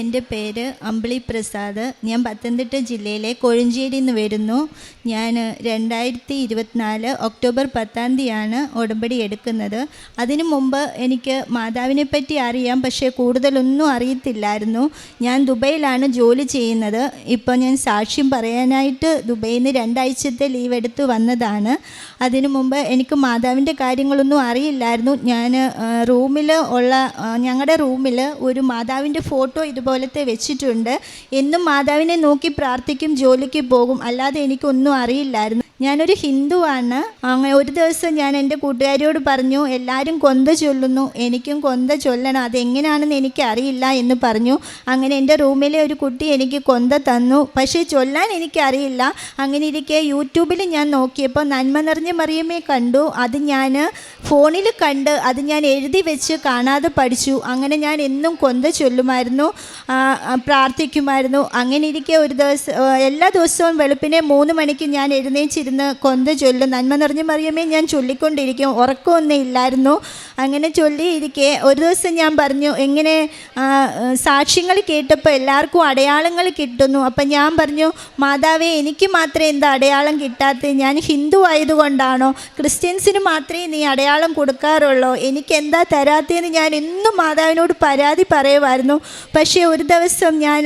എന്റെ പേര് അമ്പിളി പ്രസാദ്. ഞാൻ പത്തനംതിട്ട ജില്ലയിലെ കൊഴഞ്ചേരിയിൽ നിന്ന് വരുന്നു. ഞാൻ രണ്ടായിരത്തി ഇരുപത്തിനാല് ഒക്ടോബർ പത്താം തീയതിയാണ് ഉടമ്പടി എടുക്കുന്നത്. അതിനു മുമ്പ് എനിക്ക് മാതാവിനെ പറ്റി അറിയാം പക്ഷേ കൂടുതലൊന്നും അറിയത്തില്ലായിരുന്നു. ഞാൻ ദുബൈയിലാണ് ജോലി ചെയ്യുന്നത്. ഇപ്പോൾ ഞാൻ സാക്ഷ്യം പറയാനായിട്ട് ദുബൈയിൽ നിന്ന് രണ്ടാഴ്ചത്തെ ലീവ് എടുത്ത് വന്നതാണ്. അതിനു മുമ്പ് എനിക്ക് മാതാവിന്റെ കാര്യങ്ങളൊന്നും അറിയില്ലായിരുന്നു. ഞാൻ റൂമിൽ ഉള്ള ഞങ്ങളുടെ റൂമിൽ ഒരു മാതാവിന്റെ ഫോട്ടോ ഇതുപോലത്തെ വെച്ചിട്ടുണ്ട്. എന്നും മാതാവിനെ നോക്കി പ്രാർത്ഥിക്കും ജോലിക്ക് പോകും. അല്ലാതെ എനിക്കൊന്നും അറിയില്ലായിരുന്നു. ഞാനൊരു ഹിന്ദുവാണ്. അങ്ങനെ ഒരു ദിവസം ഞാൻ എന്റെ കൂട്ടുകാരിയോട് പറഞ്ഞു എല്ലാവരും കൊന്ത ചൊല്ലുന്നു. എനിക്കും കൊന്ത ചൊല്ലണം. അതെങ്ങനെയാണെന്ന് എനിക്കറിയില്ല എന്ന് പറഞ്ഞു. അങ്ങനെ എന്റെ റൂമിലെ ഒരു കുട്ടി എനിക്ക് കൊന്ത തന്നു. പക്ഷേ ചൊല്ലാൻ എനിക്കറിയില്ല. അങ്ങനെ ഇരിക്കെ യൂട്യൂബിൽ ഞാൻ നോക്കിയപ്പോൾ നന്മ നിറഞ്ഞ മറിയമേ കണ്ടു. അത് ഞാൻ ഫോണിൽ കണ്ട് അത് ഞാൻ എഴുതി വെച്ച് കാണാതെ പഠിച്ചു. അങ്ങനെ ഞാൻ എന്നും കൊന്ത ചൊല്ലുമായിരുന്നു പ്രാർത്ഥിക്കുമായിരുന്നു. അങ്ങനെ ഇരിക്കെ ഒരു ദിവസം എല്ലാ ദിവസവും വെളുപ്പിനെ മൂന്ന് മണിക്ക് ഞാൻ എഴുന്നേച്ചിരുന്ന് കൊന്ത ചൊല്ലും. നന്മ നിറഞ്ഞ മറിയമേ ഞാൻ ചൊല്ലിക്കൊണ്ടിരിക്കും. ഉറക്കമൊന്നും ഇല്ലായിരുന്നു. അങ്ങനെ ചൊല്ലിയിരിക്കെ. ഒരു ദിവസം ഞാൻ പറഞ്ഞു എങ്ങനെ സാക്ഷ്യങ്ങൾ കേട്ടപ്പോൾ എല്ലാവർക്കും അടയാളങ്ങൾ കിട്ടുന്നു. അപ്പം ഞാൻ പറഞ്ഞു മാതാവേ എനിക്ക് മാത്രമേ എന്താ അടയാളം കിട്ടാത്തത്? ഞാൻ ഹിന്ദു ആയതുകൊണ്ടാണോ? ക്രിസ്ത്യൻസിന് മാത്രമേ നീ അടയാളം കൊടുക്കാറുള്ളൂ? എനിക്ക് എന്താ തരാത്തതെന്ന് ഞാൻ എന്നും മാതാവിനോട് പരാതി പറയുമായിരുന്നു. പക്ഷേ ഒരു ദിവസം ഞാൻ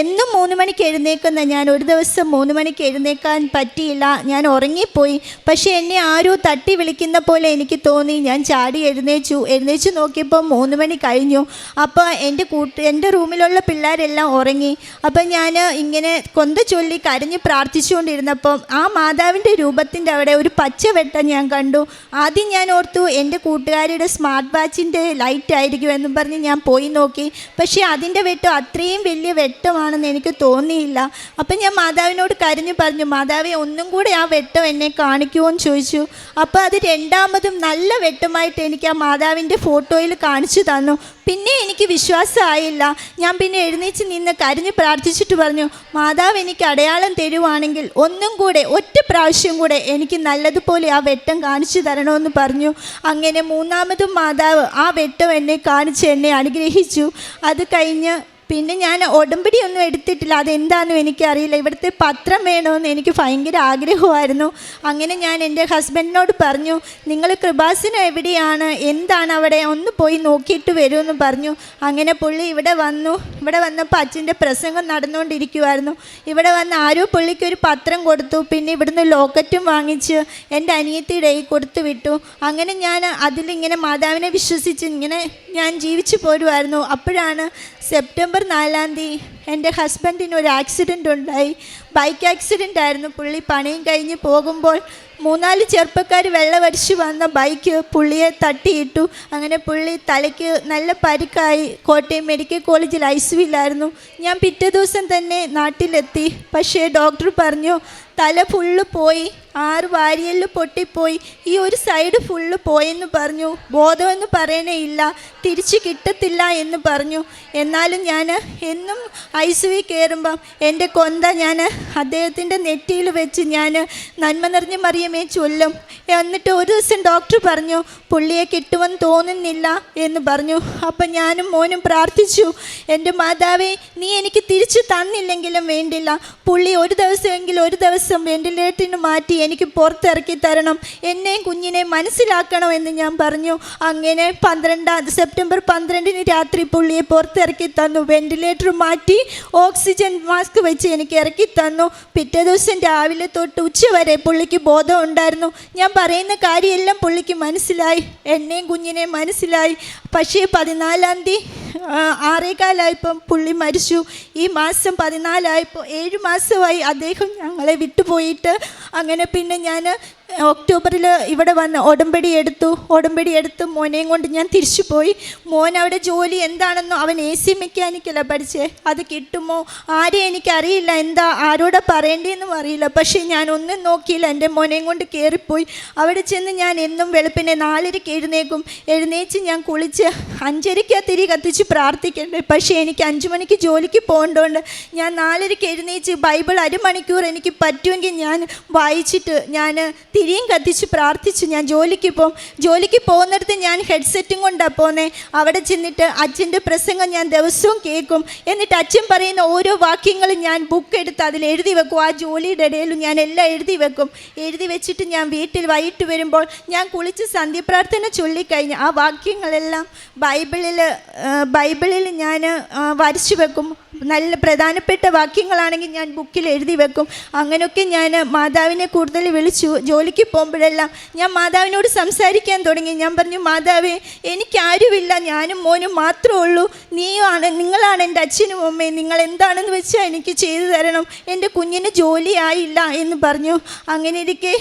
എന്നും മൂന്ന് മണിക്ക് എഴുന്നേക്കുന്ന ഞാൻ ഒരു ദിവസം മൂന്ന് മണിക്ക് എഴുന്നേക്കാൻ പറ്റിയില്ല. ഞാൻ ഉറങ്ങിപ്പോയി. പക്ഷേ എന്നെ ആരോ തട്ടി വിളിക്കുന്ന പോലെ എനിക്ക് തോന്നി. ഞാൻ ചാടി എഴുന്നേച്ചു. എഴുന്നേച്ചു നോക്കിയപ്പോൾ മൂന്ന് മണി കഴിഞ്ഞു. അപ്പോൾ എന്റെ കൂട്ട് എന്റെ റൂമിലുള്ള പിള്ളേരെല്ലാം ഉറങ്ങി. അപ്പം ഞാൻ ഇങ്ങനെ കൊന്ത ചൊല്ലി കരഞ്ഞ് പ്രാർത്ഥിച്ചുകൊണ്ടിരുന്നപ്പം ആ മാതാവിന്റെ രൂപത്തിന്റെ അവിടെ ഒരു പച്ച വെട്ടം ഞാൻ കണ്ടു. ആദ്യം ഞാൻ ഓർത്തു എന്റെ കൂട്ടുകാരിയുടെ സ്മാർട്ട് വാച്ചിന്റെ ലൈറ്റ് ആയിരിക്കും എന്നും പറഞ്ഞ് ഞാൻ പോയി നോക്കി. പക്ഷേ അതിന്റെ വെട്ടം അത്രയും വലിയ വെട്ടമാണെന്ന് എനിക്ക് തോന്നിയില്ല. അപ്പം ഞാൻ മാതാവിനോട് കരഞ്ഞു പറഞ്ഞു മാതാവെ ഒന്നും കൂടെ വെട്ടം എന്നെ കാണിക്കുമോ എന്ന് ചോദിച്ചു. അപ്പോൾ അത് രണ്ടാമതും നല്ല വെട്ടമായിട്ട് എനിക്ക് ആ മാതാവിന്റെ ഫോട്ടോയിൽ കാണിച്ചു തന്നു. പിന്നെ എനിക്ക് വിശ്വാസമായില്ല. ഞാൻ പിന്നെ എഴുന്നേച്ച് നിന്ന് കരഞ്ഞ് പ്രാർത്ഥിച്ചിട്ട് പറഞ്ഞു മാതാവ് എനിക്ക് അടയാളം തരുവാണെങ്കിൽ ഒന്നും കൂടെ ഒറ്റ പ്രാവശ്യം കൂടെ എനിക്ക് നല്ലതുപോലെ ആ വെട്ടം കാണിച്ചു തരണമെന്ന് പറഞ്ഞു. അങ്ങനെ മൂന്നാമതും മാതാവ് ആ വെട്ടം എന്നെ കാണിച്ച് എന്നെ അനുഗ്രഹിച്ചു. അത് കഴിഞ്ഞ് പിന്നെ ഞാൻ ഉടമ്പടി ഒന്നും എടുത്തിട്ടില്ല. അതെന്താണെന്നും എനിക്കറിയില്ല. ഇവിടുത്തെ പത്രം വേണമെന്ന് എനിക്ക് ഭയങ്കര ആഗ്രഹമായിരുന്നു. അങ്ങനെ ഞാൻ എന്റെ ഹസ്ബൻഡിനോട് പറഞ്ഞു നിങ്ങൾ കൃപാസനം എവിടെയാണ്? എന്താണ് അവിടെ? ഒന്ന് പോയി നോക്കിയിട്ട് വരുമെന്ന് പറഞ്ഞു. അങ്ങനെ പുള്ളി ഇവിടെ വന്നു. ഇവിടെ വന്നപ്പോൾ അച്ഛന്റെ പ്രസംഗം നടന്നുകൊണ്ടിരിക്കുമായിരുന്നു ഇവിടെ വന്ന് ആരോ പുള്ളിക്ക് ഒരു പത്രം കൊടുത്തു. പിന്നെ ഇവിടുന്ന് ലോക്കറ്റും വാങ്ങിച്ച് എന്റെ അനിയത്തിയുടെ കൊടുത്തു വിട്ടു. അങ്ങനെ ഞാൻ അതിലിങ്ങനെ മാതാവിനെ വിശ്വസിച്ച് ഇങ്ങനെ ഞാൻ ജീവിച്ചു പോരുമായിരുന്നു അപ്പോഴാണ് സെപ്റ്റംബർ നാലാം തീയതി എന്റെ ഹസ്ബൻഡിന് ഒരു ആക്സിഡന്റ് ഉണ്ടായി. ബൈക്ക് ആക്സിഡന്റ് ആയിരുന്നു. പുള്ളി പണിയും കഴിഞ്ഞ് പോകുമ്പോൾ മൂന്നാൽ ചെറുപ്പക്കാർ വെള്ളമടിച്ച് വന്ന ബൈക്ക് പുള്ളിയെ തട്ടിയിട്ടു. അങ്ങനെ പുള്ളി തലയ്ക്ക് നല്ല പരിക്കായി. കോട്ടയം മെഡിക്കൽ കോളേജിൽ ഐ സിയിലായിരുന്നു ഞാൻ പിറ്റേ ദിവസം തന്നെ നാട്ടിലെത്തി. പക്ഷേ ഡോക്ടർ പറഞ്ഞു തല ഫുള്ള് പോയി. ആറ് വാരിയൽ പൊട്ടിപ്പോയി. ഈ ഒരു സൈഡ് ഫുള്ള് പോയെന്ന് പറഞ്ഞു. ബോധമെന്ന് പറയണേ ഇല്ല. തിരിച്ച് കിട്ടത്തില്ല എന്ന് പറഞ്ഞു. എന്നാലും ഞാൻ എന്നും ഐ സി വി കയറുമ്പം എന്റെ കൊന്ത ഞാൻ അദ്ദേഹത്തിന്റെ നെറ്റിയിൽ വെച്ച് ഞാൻ നന്മ നിറഞ്ഞ മറിയമേ ചൊല്ലും. എന്നിട്ട് ഒരു ദിവസം ഡോക്ടർ പറഞ്ഞു പുള്ളിയെ കിട്ടുമെന്ന് തോന്നുന്നില്ല എന്ന് പറഞ്ഞു. അപ്പം ഞാനും മോനും പ്രാർത്ഥിച്ചു. എന്റെ മാതാവേ നീ എനിക്ക് തിരിച്ചു തന്നില്ലെങ്കിലും വേണ്ടില്ല. പുള്ളി ഒരു ദിവസമെങ്കിലും ഒരു ദിവസം വെന്റിലേറ്ററിന് മാറ്റി എനിക്ക് പുറത്തിറക്കി തരണം. എന്നെയും കുഞ്ഞിനെ മനസ്സിലാക്കണം എന്ന് ഞാൻ പറഞ്ഞു. അങ്ങനെ പന്ത്രണ്ടാം സെപ്റ്റംബർ പന്ത്രണ്ടിന് രാത്രി പുള്ളിയെ പുറത്തിറക്കി തന്നു. വെന്റിലേറ്റർ മാറ്റി ഓക്സിജൻ മാസ്ക് വെച്ച് എനിക്ക് ഇറക്കി തന്നു. പിറ്റേ ദിവസം രാവിലെ തൊട്ട് ഉച്ച വരെ പുള്ളിക്ക് ബോധം ഉണ്ടായിരുന്നു. ഞാൻ പറയുന്ന കാര്യമെല്ലാം പുള്ളിക്ക് മനസ്സിലായി. എന്നെയും കുഞ്ഞിനെയും മനസ്സിലായി. പക്ഷേ പതിനാലാം തീയതി ആറേകാലായപ്പം പുള്ളി മരിച്ചു. ഈ മാസം പതിനാലായപ്പോൾ ഏഴ് മാസമായി അദ്ദേഹം ഞങ്ങളെ വിട്ടുപോയിട്ട്. അങ്ങനെ പിന്നെ ഞാൻ ഒക്ടോബറിൽ ഇവിടെ വന്ന് ഉടമ്പടി എടുത്തു. ഉടമ്പടി എടുത്ത് മോനെയും കൊണ്ട് ഞാൻ തിരിച്ചു പോയി മോൻ അവിടെ ജോലി എന്താണെന്നോ അവൻ എ സി മെക്കാനിക്കല പഠിച്ചേ. അത് കിട്ടുമോ? ആരെയും എനിക്കറിയില്ല. എന്താ ആരോടാ പറയേണ്ടതെന്നും അറിയില്ല. പക്ഷേ ഞാൻ ഒന്നും നോക്കിയില്ല. എന്റെ മോനെയും കൊണ്ട് കയറിപ്പോയി അവിടെ ചെന്ന് ഞാൻ എന്നും വെളുപ്പിനെ നാലരയ്ക്ക് എഴുന്നേക്കും. എഴുന്നേച്ച് ഞാൻ കുളിച്ച് അഞ്ചരയ്ക്ക് തിരി കത്തിച്ച് പ്രാർത്ഥിക്കണ്ടേ. പക്ഷേ എനിക്ക് അഞ്ചു മണിക്ക് ജോലിക്ക് പോകേണ്ടതുകൊണ്ട് ഞാൻ നാലരയ്ക്ക് എഴുന്നേച്ച് ബൈബിൾ അരമണിക്കൂർ എനിക്ക് പറ്റുമെങ്കിൽ ഞാൻ വായിച്ചിട്ട് ഞാൻ തിരിയും കത്തിച്ച് പ്രാർത്ഥിച്ചു. ഞാൻ ജോലിക്ക് പോകും ജോലിക്ക് പോകുന്നിടത്ത് ഞാൻ ഹെഡ്സെറ്റും കൊണ്ടാണ് പോന്നെ. അവിടെ ചെന്നിട്ട് അച്ഛന്റെ പ്രസംഗം ഞാൻ ദിവസവും കേൾക്കും. എന്നിട്ട് അച്ഛൻ പറയുന്ന ഓരോ വാക്യങ്ങളും ഞാൻ ബുക്ക് എടുത്ത് അതിൽ എഴുതി വെക്കും. ആ ജോലിയുടെ ഇടയിലും ഞാൻ എല്ലാം എഴുതി വെക്കും. എഴുതി വെച്ചിട്ട് ഞാൻ വീട്ടിൽ വൈകിട്ട് വരുമ്പോൾ ഞാൻ കുളിച്ച് സന്ധ്യപ്രാർത്ഥന ചൊല്ലിക്കഴിഞ്ഞ് ആ വാക്യങ്ങളെല്ലാം ബൈബിളിൽ ബൈബിളിൽ ഞാൻ വരച്ചു വെക്കും. നല്ല പ്രധാനപ്പെട്ട വാക്യങ്ങളാണെങ്കിൽ ഞാൻ ബുക്കിൽ എഴുതി വെക്കും. അങ്ങനെയൊക്കെ ഞാൻ മാതാവിനെ കൂടുതൽ വിളിച്ചു. ജോലിക്ക് പോകുമ്പോഴെല്ലാം ഞാൻ മാതാവിനോട് സംസാരിക്കാൻ തുടങ്ങി. ഞാൻ പറഞ്ഞു മാതാവേ എനിക്കാരുമില്ല. ഞാനും മോനും മാത്രമേ ഉള്ളൂ. നീയാണ് നിങ്ങളാണ് എന്റെ അച്ഛനും അമ്മയും. നിങ്ങൾ എന്താണെന്ന് വെച്ചാൽ എനിക്ക് ചെയ്തു തരണം. എന്റെ കുഞ്ഞിന് ജോലിയായില്ല എന്ന് പറഞ്ഞു. അങ്ങനെ ഇരിക്കെ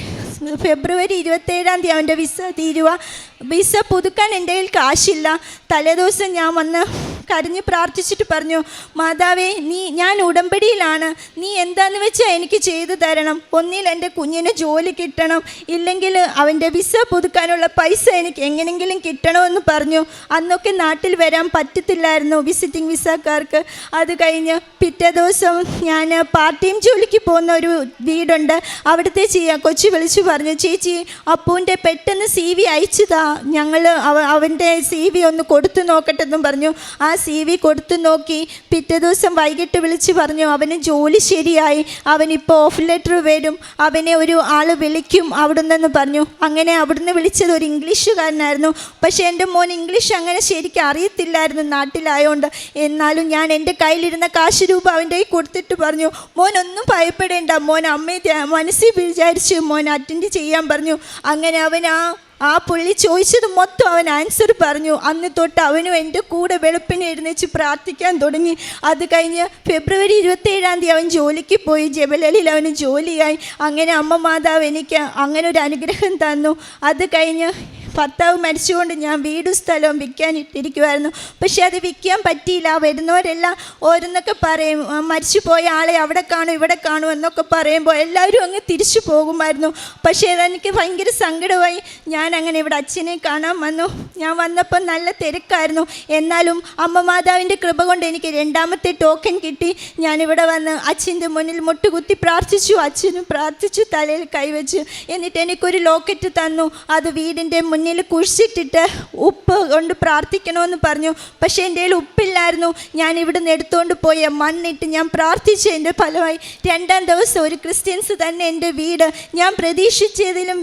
ഫെബ്രുവരി ഇരുപത്തേഴാം തീയതി അവന്റെ വിസ തീരുവ. വിസ പുതുക്കാൻ എന്റെ കയ്യിൽ കാശില്ല. തലേദിവസം ഞാൻ വന്ന് കരഞ്ഞ് പ്രാർത്ഥിച്ചിട്ട് പറഞ്ഞു മാതാവേ നീ ഞാൻ ഉടമ്പടിയിലാണ്. നീ എന്താന്ന് വെച്ചാൽ എനിക്ക് ചെയ്തു തരണം. ഒന്നിൽ എന്റെ കുഞ്ഞിന് ജോലി കിട്ടണം. ഇല്ലെങ്കിൽ അവന്റെ വിസ പുതുക്കാനുള്ള പൈസ എനിക്ക് എങ്ങനെങ്കിലും കിട്ടണമെന്ന് പറഞ്ഞു. അന്നൊക്കെ നാട്ടിൽ വരാൻ പറ്റത്തില്ലായിരുന്നു വിസിറ്റിംഗ് വിസക്കാർക്ക്. അത് കഴിഞ്ഞ് പിറ്റേ ദിവസം ഞാൻ പാർട്ട് ടൈം ജോലിക്ക് പോകുന്ന ഒരു വീടുണ്ട്. അവിടുത്തെ ചെയ്യാ കൊച്ചു വിളിച്ചു പറഞ്ഞു ചേച്ചി അപ്പൂന്റെ പെട്ടെന്ന് സി വി അയച്ചതാ. ഞങ്ങൾ അവ അവന്റെ സി വി ഒന്ന് കൊടുത്തു നോക്കട്ടെ എന്നും പറഞ്ഞു. ആ സി വി കൊടുത്തു നോക്കി. പിറ്റേ ദിവസം വൈകിട്ട് വിളിച്ച് പറഞ്ഞു അവന് ജോലി ശരിയായി. അവനിപ്പോൾ ഓഫ് ലെറ്റർ വരും. അവനെ ഒരു ആൾ വിളിക്കും അവിടുന്ന് പറഞ്ഞു. അങ്ങനെ അവിടുന്ന് വിളിച്ചത് ഒരു ഇംഗ്ലീഷുകാരനായിരുന്നു. പക്ഷേ എന്റെ മോൻ ഇംഗ്ലീഷ് അങ്ങനെ ശരിക്കും അറിയത്തില്ലായിരുന്നു നാട്ടിലായതുകൊണ്ട് എന്നാലും ഞാൻ എന്റെ കയ്യിലിരുന്ന കാശ് രൂപ അവന്റെ കയ്യിൽ കൊടുത്തിട്ട് പറഞ്ഞു മോൻ ഒന്നും ഭയപ്പെടേണ്ട. മോൻ അമ്മയെ മനസ്സിൽ വിചാരിച്ച് മോൻ അറ്റൻഡ് ചെയ്യാൻ പറഞ്ഞു. അങ്ങനെ അവൻ ആ ആ പുള്ളി ചോദിച്ചത് മൊത്തം അവൻ ആൻസർ പറഞ്ഞു. അന്ന് തൊട്ട് അവനും എന്റെ കൂടെ വെളുപ്പിനെ എഴുന്നേച്ച് പ്രാർത്ഥിക്കാൻ തുടങ്ങി. അത് കഴിഞ്ഞ് ഫെബ്രുവരി ഇരുപത്തേഴാം തീയതി അവൻ ജോലിക്ക് പോയി. ജബലലിൽ അവന് ജോലിയായി. അങ്ങനെ അമ്മ മാതാവ് എനിക്ക് അങ്ങനെ ഒരു അനുഗ്രഹം തന്നു. അത് കഴിഞ്ഞ് ഭർത്താവ് മരിച്ചുകൊണ്ട് ഞാൻ വീടും സ്ഥലവും വിൽക്കാൻ ഇട്ടിരിക്കുമായിരുന്നു പക്ഷേ അത് വിൽക്കാൻ പറ്റിയില്ല. വരുന്നവരെല്ലാം ഓരോന്നൊക്കെ പറയും "ആ, മരിച്ചു പോയ ആളെ അവിടെ കാണും ഇവിടെ കാണും എന്നൊക്കെ പറയുമ്പോൾ എല്ലാവരും അങ്ങ് തിരിച്ചു പോകുമായിരുന്നു. പക്ഷേ അതെനിക്ക് ഭയങ്കര സങ്കടമായി. ഞാൻ അങ്ങനെ ഇവിടെ അച്ഛനെ കാണാൻ വന്നു. ഞാൻ വന്നപ്പോൾ നല്ല തിരക്കായിരുന്നു. എന്നാലും അമ്മ മാതാവിന്റെ കൃപ കൊണ്ട് എനിക്ക് രണ്ടാമത്തെ ടോക്കൺ കിട്ടി. ഞാനിവിടെ വന്ന് അച്ഛന്റെ മുന്നിൽ മുട്ടുകുത്തി പ്രാർത്ഥിച്ചു അച്ഛനും പ്രാർത്ഥിച്ചു തലയിൽ കൈവച്ചു. എന്നിട്ട് എനിക്കൊരു ലോക്കറ്റ് തന്നു. അത് വീടിന്റെ മുന്നിൽ കുഴിച്ചിട്ടിട്ട് ഉപ്പ് കൊണ്ട് പ്രാർത്ഥിക്കണമെന്ന് പറഞ്ഞു. പക്ഷേ എന്റെ കയ്യിൽ ഉപ്പില്ലായിരുന്നു. ഞാൻ ഇവിടുന്ന് എടുത്തുകൊണ്ട് പോയ മണ്ണിട്ട് ഞാൻ പ്രാർത്ഥിച്ചതിന്റെ ഫലമായി രണ്ടാം ദിവസം ഒരു ക്രിസ്ത്യൻസ് തന്നെ എന്റെ വീട് ഞാൻ പ്രതീക്ഷിച്ചതിലും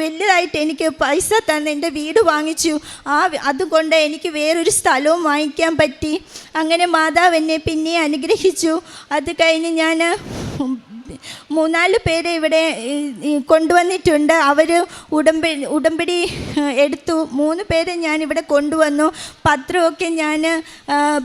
വലുതായിട്ട് എനിക്ക് പൈസ തന്നെ എന്റെ വീട് വാങ്ങിച്ചു. ആ അതുകൊണ്ട് എനിക്ക് വേറൊരു സ്ഥലവും വാങ്ങിക്കാൻ പറ്റി. അങ്ങനെ മാതാവ് എന്നെ പിന്നെ അനുഗ്രഹിച്ചു. അത് കഴിഞ്ഞ് ഞാൻ മൂന്നാൽ പേരെ ഇവിടെ കൊണ്ടുവന്നിട്ടുണ്ട്. അവർ ഉടമ്പടി ഉടമ്പടി എടുത്തു. മൂന്ന് പേരെ ഞാൻ ഇവിടെ കൊണ്ടുവന്നു. പത്രമൊക്കെ ഞാൻ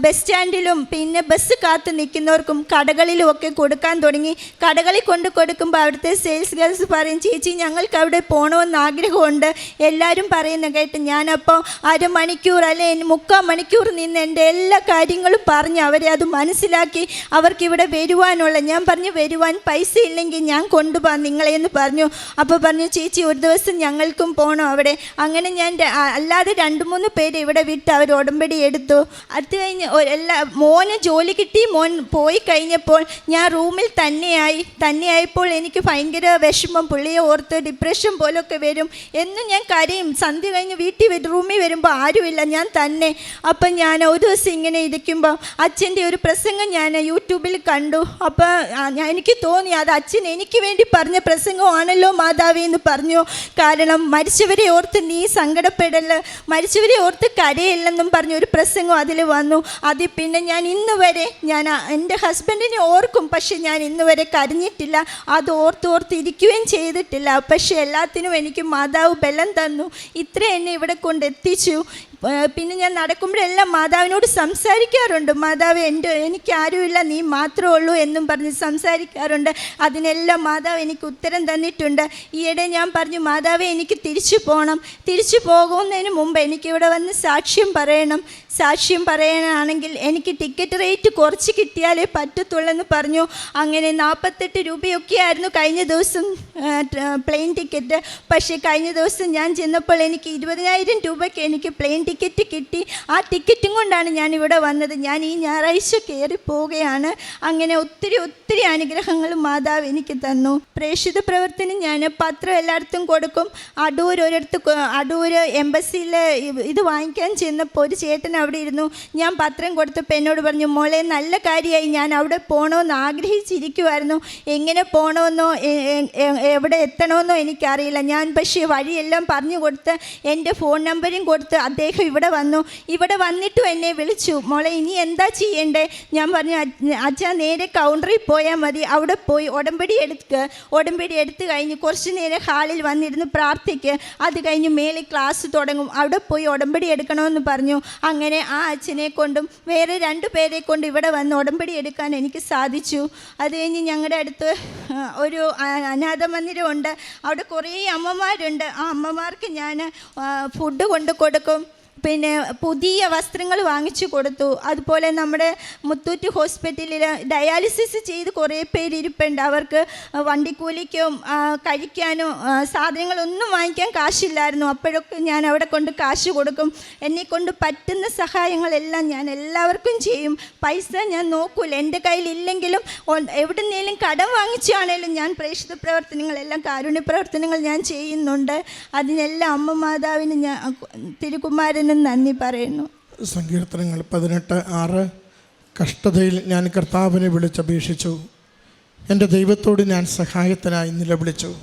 ബസ് സ്റ്റാൻഡിലും പിന്നെ ബസ് കാത്ത് നിൽക്കുന്നവർക്കും കടകളിലും ഒക്കെ കൊടുക്കാൻ തുടങ്ങി. കടകളിൽ കൊണ്ട് കൊടുക്കുമ്പോൾ അവിടുത്തെ സെയിൽസ് ഗേൾസ് പറയും ചേച്ചി ഞങ്ങൾക്ക് അവിടെ പോകണമെന്ന് ആഗ്രഹമുണ്ട്. എല്ലാവരും പറയുന്ന കേട്ട് ഞാനപ്പോൾ അരമണിക്കൂർ അല്ലെ മുക്കാൽ മണിക്കൂർ നിന്ന് എന്റെ എല്ലാ കാര്യങ്ങളും പറഞ്ഞ് അവരെ അത് മനസ്സിലാക്കി. അവർക്ക് ഇവിടെ വരുവാനുള്ള ഞാൻ പറഞ്ഞു വരുവാൻ പൈസ ഇല്ലെങ്കിൽ ഞാൻ കൊണ്ടുപോകാം നിങ്ങളെ എന്ന് പറഞ്ഞു. അപ്പോൾ പറഞ്ഞു ചേച്ചി ഒരു ദിവസം ഞങ്ങൾക്കും പോകണം അവിടെ. അങ്ങനെ ഞാൻ അല്ലാതെ രണ്ട് മൂന്ന് പേര് ഇവിടെ വിട്ട് അവർ ഉടമ്പടി എടുത്തു. അത് കഴിഞ്ഞ് എല്ലാ മോന് ജോലി കിട്ടി. മോൻ പോയി കഴിഞ്ഞപ്പോൾ ഞാൻ റൂമിൽ തന്നെയായി. തന്നെയായപ്പോൾ എനിക്ക് ഭയങ്കര വിഷമം. പുള്ളിയെ ഓർത്ത് ഡിപ്രഷൻ പോലൊക്കെ വരും എന്നും ഞാൻ കരയും. സന്ധ്യ കഴിഞ്ഞ് വീട്ടിൽ റൂമിൽ വരുമ്പോൾ ആരുമില്ല. ഞാൻ തന്നെ. അപ്പം ഞാൻ ഒരു ദിവസം ഇങ്ങനെ ഇരിക്കുമ്പോൾ അച്ഛന്റെ ഒരു പ്രസംഗം ഞാൻ യൂട്യൂബിൽ കണ്ടു. അപ്പോൾ എനിക്ക് തോന്നി അത് അച്ഛൻ എനിക്ക് വേണ്ടി പറഞ്ഞ പ്രസംഗമാണല്ലോ മാതാവേ എന്ന് പറഞ്ഞു. കാരണം മരിച്ചവരെ ഓർത്ത് നീ സങ്കടപ്പെടൽ മരിച്ചവരെ ഓർത്ത് കരയില്ലെന്നും പറഞ്ഞു ഒരു പ്രസംഗം അതിൽ വന്നു. അതിൽ പിന്നെ ഞാൻ ഇന്ന് വരെ ഞാൻ എന്റെ ഹസ്ബൻഡിനെ ഓർക്കും. പക്ഷെ ഞാൻ ഇന്ന് വരെ കരഞ്ഞിട്ടില്ല. അത് ഓർത്ത് ഓർത്ത് ഇരിക്കുകയും ചെയ്തിട്ടില്ല. പക്ഷെ എല്ലാത്തിനും എനിക്ക് മാതാവ് ബലം തന്നു. ഇത്ര എന്നെ ഇവിടെ കൊണ്ടെത്തിച്ചു പിന്നെ ഞാൻ നടക്കുമ്പോഴെല്ലാം മാതാവിനോട് സംസാരിക്കാറുണ്ട്. മാതാവ് എന്റെ എനിക്ക് ആരുമില്ല നീ മാത്രമേ ഉള്ളൂ എന്നും പറഞ്ഞ് സംസാരിക്കാറുണ്ട്. അതിനെല്ലാം മാതാവ് എനിക്ക് ഉത്തരം തന്നിട്ടുണ്ട്. ഈയിടെ ഞാൻ പറഞ്ഞു മാതാവെ എനിക്ക് തിരിച്ചു പോകണം തിരിച്ചു പോകുന്നതിന് മുമ്പ് എനിക്കിവിടെ വന്ന് സാക്ഷ്യം പറയണം. സാക്ഷ്യം പറയാനാണെങ്കിൽ എനിക്ക് ടിക്കറ്റ് റേറ്റ് കുറച്ച് കിട്ടിയാലേ പറ്റത്തുള്ളെന്ന് പറഞ്ഞു. അങ്ങനെ നാൽപ്പത്തെട്ട് രൂപയൊക്കെ ആയിരുന്നു കഴിഞ്ഞ ദിവസം പ്ലെയിൻ ടിക്കറ്റ്. പക്ഷേ കഴിഞ്ഞ ദിവസം ഞാൻ ചെന്നപ്പോൾ എനിക്ക് ഇരുപതിനായിരം രൂപയ്ക്ക് എനിക്ക് പ്ലെയിൻ ടിക്കറ്റ് കിട്ടി. ആ ടിക്കറ്റും കൊണ്ടാണ് ഞാൻ ഇവിടെ വന്നത്. ഞാൻ ഈ ഞായറാഴ്ച കയറി പോവുകയാണ്. അങ്ങനെ ഒത്തിരി ഒത്തിരി അനുഗ്രഹങ്ങൾ മാതാവ് എനിക്ക് തന്നു. പ്രേക്ഷിത പ്രവർത്തനം ഞാൻ പത്രം എല്ലായിടത്തും കൊടുക്കും. അടൂർ ഒരിടത്ത് അടൂർ എംബസിയിൽ ഇത് വാങ്ങിക്കാൻ ചെന്നപ്പോൾ ഒരു ചേട്ടൻ അവിടെ ഇരുന്നു. ഞാൻ പത്രം കൊടുത്തപ്പോൾ എന്നോട് പറഞ്ഞു മോളെ നല്ല കാര്യമായി. ഞാൻ അവിടെ പോകണമെന്ന് ആഗ്രഹിച്ചിരിക്കുമായിരുന്നു എങ്ങനെ പോകണമെന്നോ എവിടെ എത്തണമെന്നോ എനിക്കറിയില്ല. ഞാൻ പക്ഷേ വഴിയെല്ലാം പറഞ്ഞു കൊടുത്ത് എന്റെ ഫോൺ നമ്പരും കൊടുത്ത് അദ്ദേഹം ഇവിടെ വന്നു. ഇവിടെ വന്നിട്ടും എന്നെ വിളിച്ചു. മോളെ ഇനി എന്താ ചെയ്യേണ്ടേ? ഞാൻ പറഞ്ഞു അച്ഛാ നേരെ കൗണ്ടറിൽ പോയാൽ മതി. അവിടെ പോയി ഉടമ്പടി എടുക്കുക ഉടമ്പടി എടുത്തു കഴിഞ്ഞ് കുറച്ച് നേരം ഹാളിൽ വന്നിരുന്ന് പ്രാർത്ഥിക്കുക അത് കഴിഞ്ഞ് മേലെ ക്ലാസ് തുടങ്ങും. അവിടെ പോയി ഉടമ്പടി എടുക്കണമെന്ന് പറഞ്ഞു. അങ്ങനെ ആ അച്ഛനെ കൊണ്ടും വേറെ രണ്ടു പേരെ കൊണ്ട് ഇവിടെ വന്ന് ഉടമ്പടി എടുക്കാൻ എനിക്ക് സാധിച്ചു. അത് കഴിഞ്ഞ് ഞങ്ങളുടെ അടുത്ത് ഒരു അനാഥ മന്ദിരമുണ്ട് അവിടെ കുറേ അമ്മമാരുണ്ട്. ആ അമ്മമാർക്ക് ഞാൻ ഫുഡ് കൊണ്ട് കൊടുക്കും. പിന്നെ പുതിയ വസ്ത്രങ്ങൾ വാങ്ങിച്ചു കൊടുത്തു. അതുപോലെ നമ്മുടെ മുത്തൂറ്റ് ഹോസ്പിറ്റലിൽ ഡയാലിസിസ് ചെയ്ത് കുറേ പേര് ഇരിപ്പുണ്ട് അവർക്ക് വണ്ടിക്കൂലിക്കും കഴിക്കാനും സാധനങ്ങളൊന്നും വാങ്ങിക്കാൻ കാശില്ലായിരുന്നു. അപ്പോഴൊക്കെ ഞാൻ അവിടെ കൊണ്ട് കാശ് കൊടുക്കും. എന്നെ കൊണ്ട് പറ്റുന്ന സഹായങ്ങളെല്ലാം ഞാൻ എല്ലാവർക്കും ചെയ്യും. പൈസ ഞാൻ നോക്കൂല. എന്റെ കയ്യിലില്ലെങ്കിലും എവിടെ എവിടുന്നേലും കടം വാങ്ങിച്ചാണേലും ഞാൻ പ്രേക്ഷിത പ്രവർത്തനങ്ങളെല്ലാം കാരുണ്യ പ്രവർത്തനങ്ങൾ ഞാൻ ചെയ്യുന്നുണ്ട്. അതിനെല്ലാം അമ്മ മാതാവിന് ഞാൻ തിരുകുമാരനും നന്ദി പറയുന്നു. സങ്കീർത്തനങ്ങൾ പതിനെട്ട് ആറ്. കഷ്ടതയിൽ ഞാൻ കർത്താവിനെ വിളിച്ചപേക്ഷിച്ചു. എന്റെ ദൈവത്തോട് ഞാൻ സഹായത്തിനായി നിലവിളിച്ചു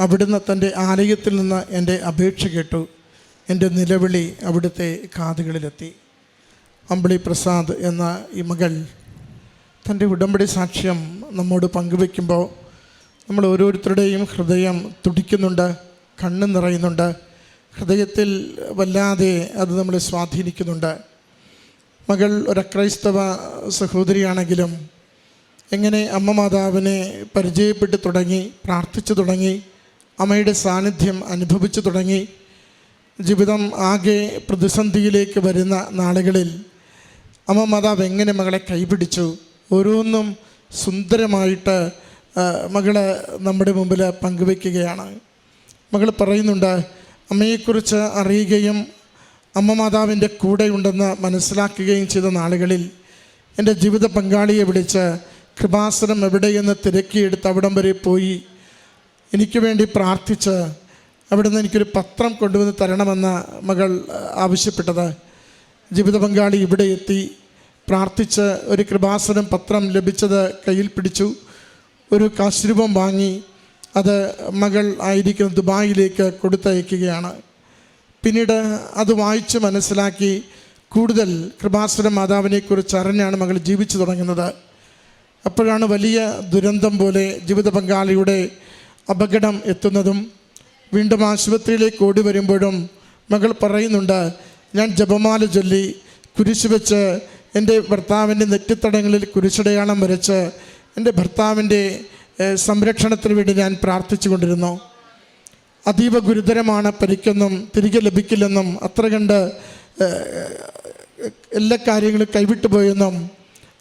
അവിടുന്ന് തന്റെ ആലയത്തിൽ നിന്ന് എന്റെ അപേക്ഷ കേട്ടു. എന്റെ നിലവിളി അവിടുത്തെ കാതുകളിലെത്തി. അമ്പിളി പ്രസാദ് എന്ന ഈ മകൾ തന്റെ ഉടമ്പടി സാക്ഷ്യം നമ്മോട് പങ്കുവെക്കുമ്പോൾ നമ്മൾ ഓരോരുത്തരുടെയും ഹൃദയം തുടിക്കുന്നുണ്ട് കണ്ണ് നിറയുന്നുണ്ട്. ഹൃദയത്തിൽ വല്ലാതെ അത് നമ്മളെ സ്വാധീനിക്കുന്നുണ്ട്. മകൾ ഒരക്രൈസ്തവ സഹോദരിയാണെങ്കിലും എങ്ങനെ അമ്മ മാതാവിനെ പരിചയപ്പെട്ട് തുടങ്ങി പ്രാർത്ഥിച്ചു തുടങ്ങി അമ്മയുടെ സാന്നിധ്യം അനുഭവിച്ചു തുടങ്ങി ജീവിതം ആകെ പ്രതിസന്ധിയിലേക്ക് വരുന്ന നാളുകളിൽ അമ്മ മാതാവ് എങ്ങനെ മകളെ കൈപിടിച്ചു? ഓരോന്നും സുന്ദരമായിട്ട് മകളെ നമ്മുടെ മുമ്പിൽ പങ്കുവെക്കുകയാണ് മകൾ പറയുന്നുണ്ട് അമ്മയെക്കുറിച്ച് അറിയുകയും അമ്മ മാതാവിന്റെ കൂടെയുണ്ടെന്ന് മനസ്സിലാക്കുകയും ചെയ്ത നാളുകളിൽ എന്റെ ജീവിത പങ്കാളിയെ വിളിച്ച് കൃപാസനം എവിടെയെന്ന് തിരക്കിയെടുത്ത് അവിടം വരെ പോയി. എനിക്ക് വേണ്ടി പ്രാർത്ഥിച്ച് അവിടുന്ന് എനിക്കൊരു പത്രം കൊണ്ടുവന്ന് തരണമെന്ന് മകൾ ആവശ്യപ്പെട്ടത് ജീവിത പങ്കാളി ഇവിടെ എത്തി. പ്രാർത്ഥിച്ച് ഒരു കൃപാസനം പത്രം ലഭിച്ചത് കയ്യിൽ പിടിച്ചു. ഒരു കാശ്രൂപം വാങ്ങി. അത് മകൾ ആയിരിക്കുന്ന ദുബായിലേക്ക് കൊടുത്തയക്കുകയാണ്. പിന്നീട് അത് വായിച്ച് മനസ്സിലാക്കി കൂടുതൽ കൃപാസുര മാതാവിനെക്കുറിച്ച് അറിഞ്ഞാണ് മകൾ ജീവിച്ചു തുടങ്ങുന്നത്. അപ്പോഴാണ് വലിയ ദുരന്തം പോലെ ജീവിത പങ്കാളിയുടെ അപകടം എത്തുന്നതും വീണ്ടും ആശുപത്രിയിലേക്ക് ഓടി വരുമ്പോഴും മകൾ പറയുന്നുണ്ട് ഞാൻ ജപമാല ചൊല്ലി കുരിശ് വെച്ച് എന്റെ ഭർത്താവിന്റെ നെറ്റിത്തടങ്ങളിൽ കുരിശടയാളം വരച്ച് എന്റെ ഭർത്താവിന്റെ സംരക്ഷണത്തിന് വേണ്ടി ഞാൻ പ്രാർത്ഥിച്ചു കൊണ്ടിരുന്നു. അതീവ ഗുരുതരമാണ് പരിക്കെന്നും തിരികെ ലഭിക്കില്ലെന്നും അത്ര കണ്ട് എല്ലാ കാര്യങ്ങളും കൈവിട്ടു പോയെന്നും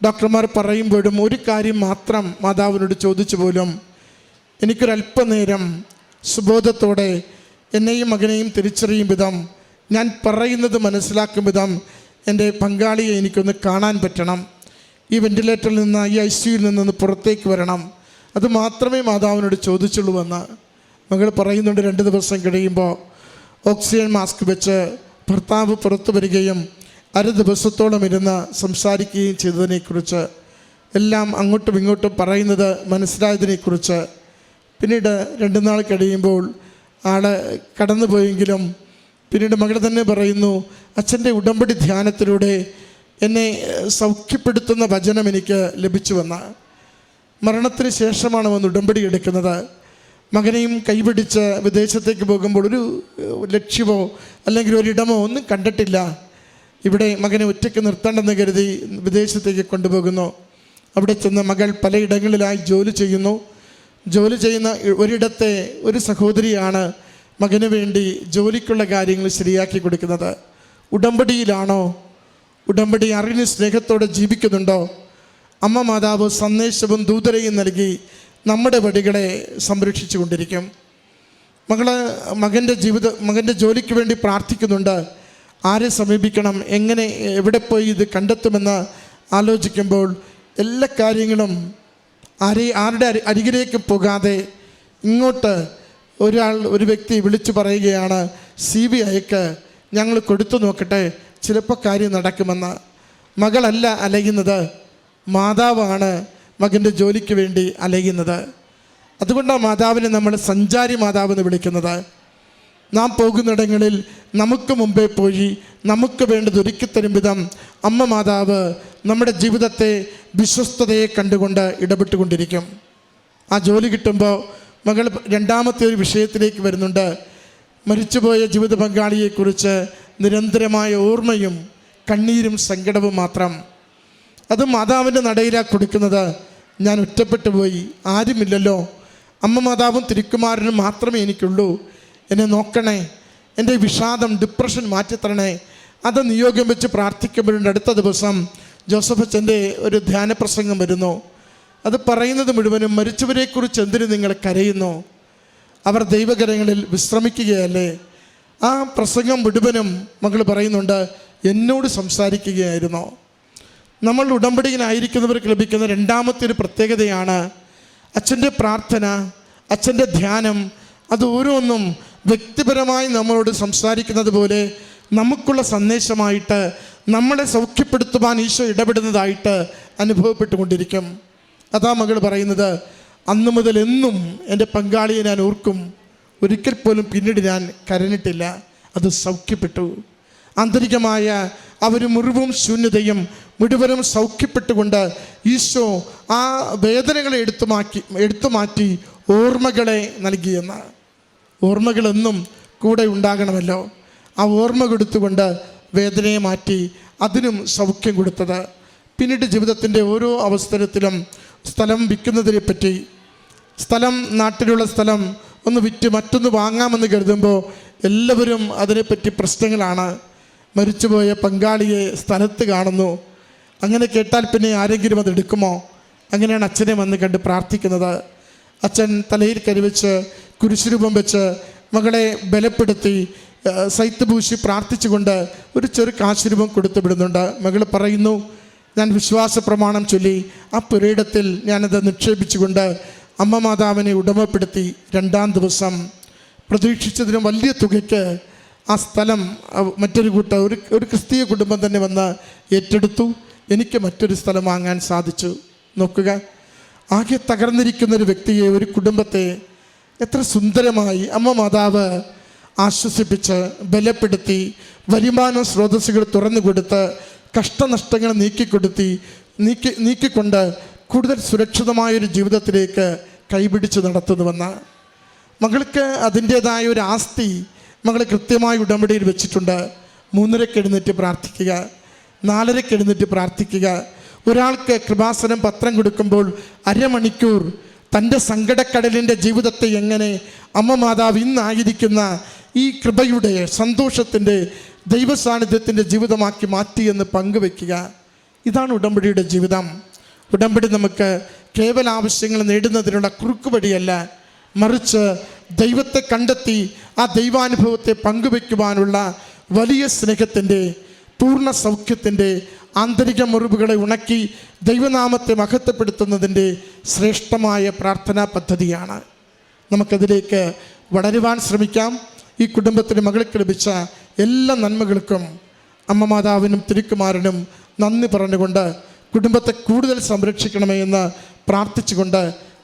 ഡോക്ടർമാർ പറയുമ്പോഴും ഒരു കാര്യം മാത്രം മാതാവിനോട് ചോദിച്ചു പോലും എനിക്കൊരല്പനേരം സുബോധത്തോടെ എന്നെയും മകനെയും തിരിച്ചറിയും വിധം ഞാൻ പറയുന്നത് മനസ്സിലാക്കും വിധം എന്റെ പങ്കാളിയെ എനിക്കൊന്ന് കാണാൻ പറ്റണം. ഈ വെന്റിലേറ്ററിൽ നിന്ന് ഈ ഐ സിയിൽ നിന്നൊന്ന് പുറത്തേക്ക് വരണം. അത് മാത്രമേ മാതാവിനോട് ചോദിച്ചുള്ളൂവെന്ന് മകൾ പറയുന്നുണ്ട് രണ്ട് ദിവസം കഴിയുമ്പോൾ ഓക്സിജൻ മാസ്ക് വെച്ച് ഭർത്താവ് പുറത്തു വരികയും അര ദിവസത്തോളം ഇരുന്ന് സംസാരിക്കുകയും ചെയ്തതിനെക്കുറിച്ച് എല്ലാം അങ്ങോട്ടും ഇങ്ങോട്ടും പറയുന്നത് മനസ്സിലായതിനെക്കുറിച്ച് പിന്നീട് രണ്ടു നാൾ കഴിയുമ്പോൾ ആൾ കടന്നുപോയെങ്കിലും പിന്നീട് മകൾ തന്നെ പറയുന്നു അച്ഛന്റെ ഉടമ്പടി ധ്യാനത്തിലൂടെ എന്നെ സൗഖ്യപ്പെടുത്തുന്ന വചനം എനിക്ക് ലഭിച്ചുവെന്ന്. മരണത്തിന് ശേഷമാണ് വന്ന് ഉടമ്പടി എടുക്കുന്നത്. മകനെയും കൈപിടിച്ച് വിദേശത്തേക്ക് പോകുമ്പോൾ ഒരു ലക്ഷ്യമോ അല്ലെങ്കിൽ ഒരിടമോ ഒന്നും കണ്ടിട്ടില്ല. ഇവിടെ മകനെ ഒറ്റയ്ക്ക് നിർത്തേണ്ടെന്ന് കരുതി വിദേശത്തേക്ക് കൊണ്ടുപോകുന്നു. അവിടെ ചെന്ന് മകൾ പലയിടങ്ങളിലായി ജോലി ചെയ്യുന്നു. ജോലി ചെയ്യുന്ന ഒരിടത്തെ ഒരു സഹോദരിയാണ് മകന് വേണ്ടി ജോലിക്കുള്ള കാര്യങ്ങൾ ശരിയാക്കി കൊടുക്കുന്നത്. ഉടമ്പടിയിലാണോ? ഉടമ്പടി അറിഞ്ഞ് സ്നേഹത്തോടെ ജീവിക്കുന്നുണ്ടോ? അമ്മ മാതാവ് സന്ദേശവും ദൂതരയും നൽകി നമ്മുടെ വടികളെ സംരക്ഷിച്ചു കൊണ്ടിരിക്കും മകൾ മകന്റെ ജീവിത മകന്റെ ജോലിക്ക് വേണ്ടി പ്രാർത്ഥിക്കുന്നുണ്ട്. ആരെ സമീപിക്കണം എങ്ങനെ എവിടെ പോയി ഇത് കണ്ടെത്തുമെന്ന് ആലോചിക്കുമ്പോൾ എല്ലാ കാര്യങ്ങളും ആരെ ആരുടെ അരി- അരികിലേക്ക് പോകാതെ ഇങ്ങോട്ട് ഒരാൾ ഒരു വ്യക്തി വിളിച്ചു പറയുകയാണ് സി ബി ഐക്ക് ഞങ്ങൾ കൊടുത്തു നോക്കട്ടെ ചിലപ്പോൾ കാര്യം നടക്കുമെന്ന്. മകളല്ല അലയുന്നത്. മാതാവാണ് മകന്റെ ജോലിക്ക് വേണ്ടി അലയുന്നത്. അതുകൊണ്ടാണ് മാതാവിനെ നമ്മൾ സഞ്ചാരി മാതാവ് എന്ന് വിളിക്കുന്നത്. നാം പോകുന്നിടങ്ങളിൽ നമുക്ക് മുമ്പേ പോയി നമുക്ക് വേണ്ടത് ഒരുക്കിത്തരും വിധം അമ്മ മാതാവ് നമ്മുടെ ജീവിതത്തെ വിശ്വസ്തതയെ കണ്ടുകൊണ്ട് ഇടപെട്ടുകൊണ്ടിരിക്കും. ആ ജോലി കിട്ടുമ്പോൾ മകൾ രണ്ടാമത്തെ ഒരു വിഷയത്തിലേക്ക് വരുന്നുണ്ട്. മരിച്ചുപോയ ജീവിത പങ്കാളിയെക്കുറിച്ച് നിരന്തരമായ ഓർമ്മയും കണ്ണീരും സങ്കടവും മാത്രം. അത് മാതാവിന്റെ നടയിലാണ് കൊടുക്കുന്നത്. ഞാൻ ഒറ്റപ്പെട്ടു പോയി. ആരുമില്ലല്ലോ. അമ്മ മാതാവും തിരുക്കുമാരനും മാത്രമേ എനിക്കുള്ളൂ. എന്നെ നോക്കണേ. എന്റെ വിഷാദം ഡിപ്രഷൻ മാറ്റിത്തരണേ. അത് നിയോഗം വെച്ച് പ്രാർത്ഥിക്കുമ്പോഴുണ്ട്. അടുത്ത ദിവസം ജോസഫ് അച്ഛന്റെ ഒരു ധ്യാന പ്രസംഗം വരുന്നു. അത് പറയുന്നത് മുഴുവനും മരിച്ചവരെക്കുറിച്ച് എന്തിനു നിങ്ങൾ കരയുന്നു? അവർ ദൈവകരങ്ങളിൽ വിശ്രമിക്കുകയല്ലേ? ആ പ്രസംഗം മുഴുവനും മകൾ പറയുന്നുണ്ട്. എന്നോട് സംസാരിക്കുകയായിരുന്നു. നമ്മൾ ഉടമ്പടിയിലായിരിക്കുന്നവർക്ക് ലഭിക്കുന്ന രണ്ടാമത്തെ ഒരു പ്രത്യേകതയാണ് അച്ഛന്റെ പ്രാർത്ഥന അച്ഛന്റെ ധ്യാനം. അത് ഓരോന്നും വ്യക്തിപരമായി നമ്മളോട് സംസാരിക്കുന്നത് പോലെ നമുക്കുള്ള സന്ദേശമായിട്ട് നമ്മളെ സൗഖ്യപ്പെടുത്തുവാൻ ഈശോ ഇടപെടുന്നതായിട്ട് അനുഭവപ്പെട്ടുകൊണ്ടിരിക്കും. അതാ മകൾ പറയുന്നത് അന്ന് മുതൽ എന്നും എന്റെ പങ്കാളിയെ ഞാൻ ഓർക്കും. ഒരിക്കൽ പോലും പിന്നീട് ഞാൻ കരഞ്ഞിട്ടില്ല. അത് സൗഖ്യപ്പെട്ടു. ആന്തരികമായ ഒരു മുറിവും ശൂന്യതയും മുഴുവനും സൗഖ്യപ്പെട്ടുകൊണ്ട് ഈശോ ആ വേദനകളെ എടുത്തു മാറ്റി എടുത്തു മാറ്റി ഓർമ്മകളെ നൽകിയെന്ന് ഓർമ്മകളെന്നും കൂടെ ഉണ്ടാകണമല്ലോ. ആ ഓർമ്മ കൊടുത്തുകൊണ്ട് വേദനയെ മാറ്റി അതിനും സൗഖ്യം കൊടുത്തത്. പിന്നീട് ജീവിതത്തിന്റെ ഓരോ അവസരത്തിലും സ്ഥലം വിൽക്കുന്നതിനെ പറ്റി സ്ഥലം നാട്ടിലുള്ള സ്ഥലം ഒന്ന് വിറ്റ് മറ്റൊന്ന് വാങ്ങാമെന്ന് കരുതുമ്പോൾ എല്ലാവരും അതിനെപ്പറ്റി പ്രശ്നങ്ങളാണ്. മരിച്ചുപോയ പങ്കാളിയെ സ്ഥലത്ത് കാണുന്നു. അങ്ങനെ കേട്ടാൽ പിന്നെ ആരെങ്കിലും അത് എടുക്കുമോ? അങ്ങനെയാണ് അച്ഛനെ വന്ന് കണ്ട് പ്രാർത്ഥിക്കുന്നത്. അച്ഛൻ തലയിൽ കരുവച്ച് കുരിശുരൂപം വെച്ച് മകളെ ബലപ്പെടുത്തി സൈത്ത് പൂശി പ്രാർത്ഥിച്ചുകൊണ്ട് ഒരു ചെറു കാശുരൂപം കൊടുത്തു വിടുന്നുണ്ട്. മകൾ പറയുന്നു ഞാൻ വിശ്വാസ പ്രമാണം ചൊല്ലി ആ പുരയിടത്തിൽ ഞാനത് നിക്ഷേപിച്ചുകൊണ്ട് അമ്മ മാതാവിനെ ഉടമപ്പെടുത്തി രണ്ടാം ദിവസം. പ്രതീക്ഷിച്ചതിനും വലിയ തുകയ്ക്ക് ആ സ്ഥലം മറ്റൊരു കൂട്ട ഒരു ഒരു ക്രിസ്തീയ കുടുംബം തന്നെ വന്ന് ഏറ്റെടുത്തു. എനിക്ക് മറ്റൊരു സ്ഥലം വാങ്ങാൻ സാധിച്ചു. നോക്കുക. ആകെ തകർന്നിരിക്കുന്ന ഒരു വ്യക്തിയെ ഒരു കുടുംബത്തെ എത്ര സുന്ദരമായി അമ്മ മാതാവ് ആശ്വസിപ്പിച്ച് ബലപ്പെടുത്തി വരുമാന സ്രോതസ്സുകൾ തുറന്നു കൊടുത്ത് കഷ്ടനഷ്ടങ്ങൾ നീക്കിക്കൊടുത്തി നീക്കി നീക്കിക്കൊണ്ട് കൂടുതൽ സുരക്ഷിതമായൊരു ജീവിതത്തിലേക്ക് കൈപിടിച്ച് നടത്തുന്നുവെന്ന്. മകൾക്ക് അതിന്റേതായ ഒരു ആസ്തി മകൾ കൃത്യമായി ഉടമ്പടിയിൽ വെച്ചിട്ടുണ്ട്. മൂന്നരയ്ക്ക് എഴുന്നേറ്റ് പ്രാർത്ഥിക്കുക. നാലരയ്ക്ക് എഴുന്നേറ്റ് പ്രാർത്ഥിക്കുക. ഒരാൾക്ക് കൃപാസനം പത്രം കൊടുക്കുമ്പോൾ അരമണിക്കൂർ തന്റെ സങ്കടക്കടലിന്റെ ജീവിതത്തെ എങ്ങനെ അമ്മ മാതാവ് ഇന്നായിരിക്കുന്ന ഈ കൃപയുടെ സന്തോഷത്തിന്റെ ദൈവസാന്നിധ്യത്തിന്റെ ജീവിതമാക്കി മാറ്റിയെന്ന് പങ്കുവെക്കുക ഇതാണ് ഉടമ്പടിയുടെ ജീവിതം. ഉടമ്പടി നമുക്ക് കേവല ആവശ്യങ്ങൾ നേടുന്നതിനുള്ള കുറുക്കുവഴിയല്ല മറിച്ച് ദൈവത്തെ കണ്ടെത്തി ആ ദൈവാനുഭവത്തെ പങ്കുവെക്കുവാനുള്ള വലിയ സ്നേഹത്തിന്റെ പൂർണ സൗഖ്യത്തിന്റെ ആന്തരിക മുറിവുകളെ ഉണക്കി ദൈവനാമത്തെ മഹത്വപ്പെടുത്തുന്നതിന്റെ ശ്രേഷ്ഠമായ പ്രാർത്ഥനാ പദ്ധതിയാണ്. നമുക്കതിലേക്ക് വളരുവാൻ ശ്രമിക്കാം. ഈ കുടുംബത്തിന് മകൾക്ക് ലഭിച്ച എല്ലാ നന്മകൾക്കും അമ്മ മാതാവിനും തിരുക്കുമാരനും നന്ദി പറഞ്ഞുകൊണ്ട് കുടുംബത്തെ കൂടുതൽ സംരക്ഷിക്കണമേ എന്ന് പ്രാർത്ഥിച്ചുകൊണ്ട്